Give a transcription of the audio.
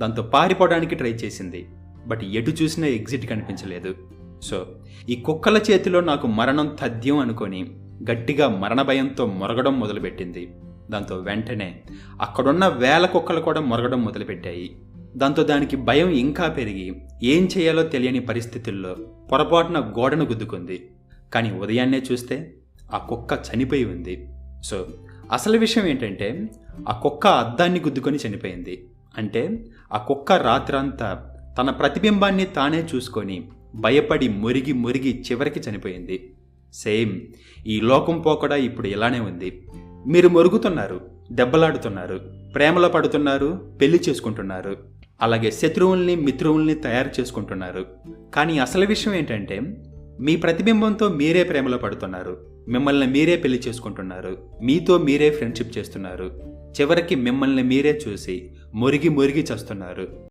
దాంతో పారిపోవడానికి ట్రై చేసింది. బట్ ఎటు చూసినా ఎగ్జిట్ కనిపించలేదు. సో ఈ కుక్కల చేతిలో నాకు మరణం తథ్యం అనుకొని గట్టిగా మరణ భయంతో మొరగడం మొదలుపెట్టింది. దాంతో వెంటనే అక్కడున్న వేల కుక్కలు కూడా మొరగడం మొదలుపెట్టాయి. దాంతో దానికి భయం ఇంకా పెరిగి ఏం చేయాలో తెలియని పరిస్థితుల్లో పొరపాటున గోడను గుద్దుకుంది. కానీ ఉదయాన్నే చూస్తే ఆ కుక్క చనిపోయి ఉంది. సో అసలు విషయం ఏంటంటే ఆ కుక్క అద్దాన్ని గుద్దుకొని చనిపోయింది. అంటే ఆ కుక్క రాత్రంతా తన ప్రతిబింబాన్ని తానే చూసుకొని భయపడి మురిగి మురిగి చివరికి చనిపోయింది. సేమ్ ఈ లోకం పోకడా ఇప్పుడు ఇలానే ఉంది. మీరు మురుగుతున్నారు దెబ్బలాడుతున్నారు ప్రేమలో పడుతున్నారు పెళ్ళి చేసుకుంటున్నారు. అలాగే శత్రువుల్ని మిత్రువుల్ని తయారు చేసుకుంటున్నారు. కానీ అసలు విషయం ఏంటంటే మీ ప్రతిబింబంతో మీరే ప్రేమలో పడుతున్నారు. మిమ్మల్ని మీరే పెళ్ళి చేసుకుంటున్నారు. మీతో మీరే ఫ్రెండ్షిప్ చేస్తున్నారు. చివరికి మిమ్మల్ని మీరే చూసి మురిగి మురిగి చస్తున్నారు.